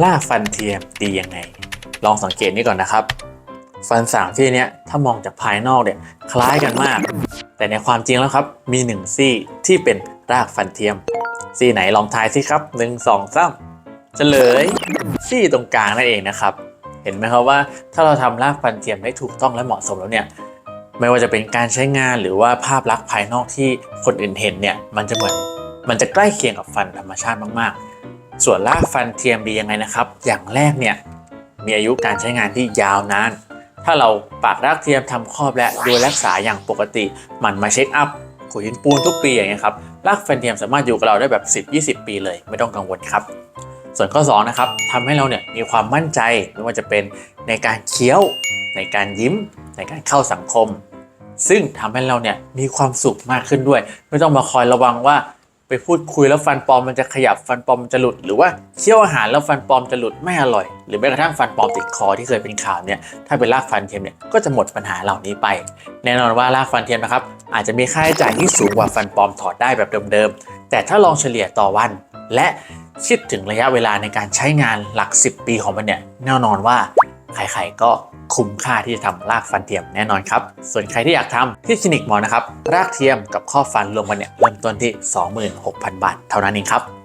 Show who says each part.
Speaker 1: ล่ากฟันเทียมดียังไง ลองสังเกตนี่ก่อนนะครับ ฟันสามซี่เนี้ยถ้ามองจากภายนอกเนี่ยคล้ายกันมาก แต่ในความจริงแล้วครับมีหนึ่งซี่ที่เป็นรากฟันเทียม ซี่ไหนลองทายสิครับหนึ่งสองสามเฉลยซี่ตรงกลางนั่นเองนะครับ เห็นไหมครับว่าถ้าเราทำรากฟันเทียมได้ถูกต้องและเหมาะสมแล้วเนี่ยไม่ว่าจะเป็นการใช้งานหรือว่าภาพลักษณ์ภายนอกที่คนอื่นเห็นเนี่ยมันจะเหมือนมันจะใกล้เคียงกับฟันธรรมชาติมากๆ ส่วนรากฟันเทียมดียังไงนะครับ อย่างแรกเนี่ยมีอายุการใช้งานที่ยาวนาน ถ้าเราปากรากเทียมทำครอบและดูแลรักษาอย่างปกติหมั่นมาเช็คอัพขุดหินปูนทุกปีอย่างเงี้ยครับรากฟันเทียมสามารถอยู่กับเราได้แบบ 10-20 ปีเลยไม่ต้องกังวลครับส่วนข้อ2นะครับทำให้เราเนี่ยมีความมั่นใจไม่ว่าจะเป็นในการเคี้ยว ในการยิ้ม ในการเข้าสังคม ซึ่งทำให้เราเนี่ยมีความสุขมากขึ้นด้วย ไม่ต้องมาคอยระวังว่า ไปพูดคุยแล้วฟันปลอมมันจะขยับฟันปลอมมันจะหลุด หรือว่าเคี้ยวอาหารแล้วฟันปลอมจะหลุดไม่อร่อย หรือแม้กระทั่งฟันปลอมติดคอที่เคยเป็นข่าวเนี่ยถ้าเป็นรากฟันเทียมเนี่ยก็จะหมดปัญหาเหล่านี้ไป แน่นอนว่ารากฟันเทียมนะครับอาจจะมีค่าใช้จ่ายที่สูงกว่าฟันปลอมถอดได้แบบเดิมๆแต่ถ้าลองเฉลี่ยต่อวัน และคิดถึงระยะเวลาในการใช้งานหลัก 10 ปีของมันเนี่ยแน่นอนว่าใครๆก็ คุ้มค่าที่จะทำรากฟันเทียมแน่นอนครับ ส่วนใครที่อยากทำที่คลินิกหมอนะครับ รากเทียมกับข้อฟันรวมกันเนี่ยเริ่มต้นที่ 26,000 บาท เท่านั้นเองครับ